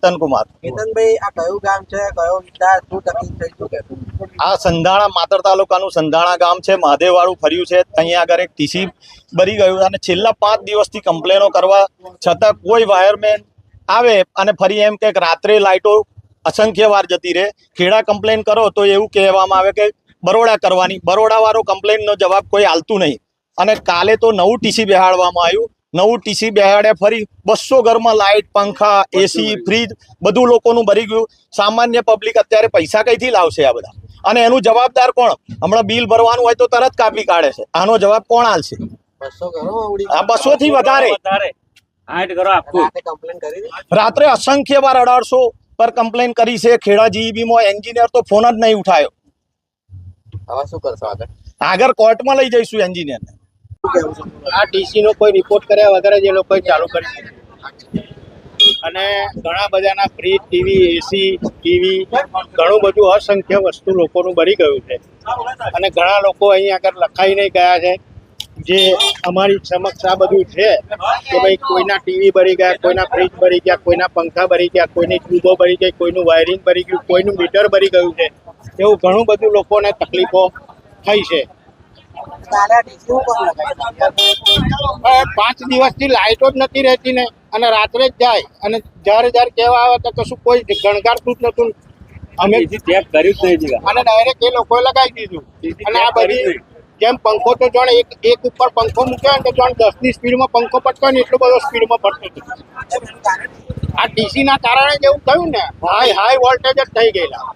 કેતન કુમાર કેતનભાઈ આ કયું ગામ છે? કયો વિસ્તાર? શું તકલીફ થઈ? શું કે આ સંધાણા માતર તાલુકાનું સંધાણા ગામ છે. મહાદેવવાળું ફર્યું છે. અહીંયા આગળ એક ટીસી ભરી ગયું અને છેલ્લા પાંચ દિવસથી કમ્પ્લેનો કરવા છતાં કોઈ વાયરમેન આવે અને ફરી એમ કે રાત્રે લાઇટો અસંખ્ય વાર જતી રહે. ખેડા કમ્પ્લેન કરો તો એવું કહેવામાં આવે કે બરોડા કરવાની. બરોડાવાળો કમ્પ્લેનનો જવાબ કોઈ આલતું નહીં. અને કાલે તો નવું ટીસી બેહાડવામાં આવ્યું. નવું ટીસી બેહાડે ફરી બસો ઘરમાં લાઇટ પંખા એસી ફ્રીજ બધું લોકોનું ભરી ગયું. સામાન્ય પબ્લિક અત્યારે પૈસા કઈથી લાવશે આ બધા? અને એનું જવાબદાર કોણ? હમણાં બિલ ભરવાનું હોય તો તરત કાપી કાઢે છે. આનો જવાબ કોણ આલશે? બસો આ બસો થી વધારે રાત્રે અસંખ્ય વાર અઢારસો પર કમ્પ્લેન કરી છે. ખેડા જીઈબીમાં એન્જિનિયર તો ફોન જ નહીં ઉઠાયો. હવે શું કરશો આગળ? આગળ કોર્ટમાં લઈ જઈશું એન્જિનિયરને શું કહેવું છે આ ટીસી નો કોઈ રિપોર્ટ કર્યા વગર જ એ લોકોએ ચાલુ કરી. અને ઘણા બધાના ફ્રીજ ટીવી એસી ટીવી ઘણું બધું અસંખ્ય વસ્તુ લોકોનું ભરી ગયું છે. અને ઘણા લોકો અહીં આગળ લખાઈ નહીં ગયા છે. જે અમારી સમક્ષ આ બધું છે કે ભાઈ કોઈના ટીવી ભરી ગયા, કોઈના ફ્રીજ ભરી ગયા, કોઈના પંખા ભરી ગયા, કોઈની ટ્યુબો ભરી ગઈ, કોઈનું વાયરિંગ ભરી ગયું, કોઈનું મીટર ભરી ગયું છે. એવું ઘણું બધું લોકોને તકલીફો થઈ છે. પાંચ દિવસથી લાઇટો જ નથી રહેતી ને. અને રાત્રે જ જાય. અને જયારે જ્યારે કહેવા આવે તો કશું કોઈ ગણગારતું જ નતું અમે ચેક કર્યું જ નહીં અને ડાયરેક્ટ એ લોકોએ લગાવી દીધું. અને આ બધી જેમ પંખો તો જાણે એક એક ઉપર પંખો મૂક્યો ને તો જાણે દસની સ્પીડમાં પંખો પડતો હોય ને એટલો બધો સ્પીડમાં પડતો હતો. આ ડીસી ના કારણે જ એવું થયું ને. હાઈ હાઈ વોલ્ટેજ જ થઈ ગયેલા.